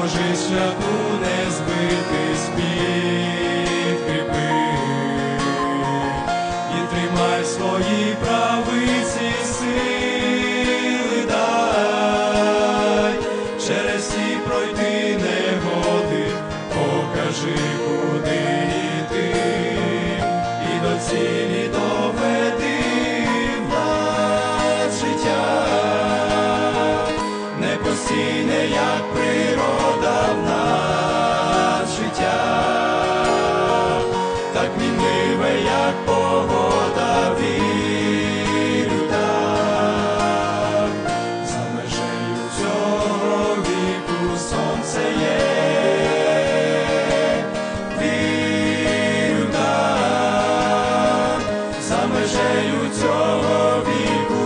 Божий шляху не збити спіткріпи і тримай свої правиці сили дай, через всі пройти негоди, покажи, куди йти, і до цілі доведи нас життя, непостійне, як природа. так мінливе, як погода вірю так. за межею цього віку сонце є, вірю так. за межею цього віку.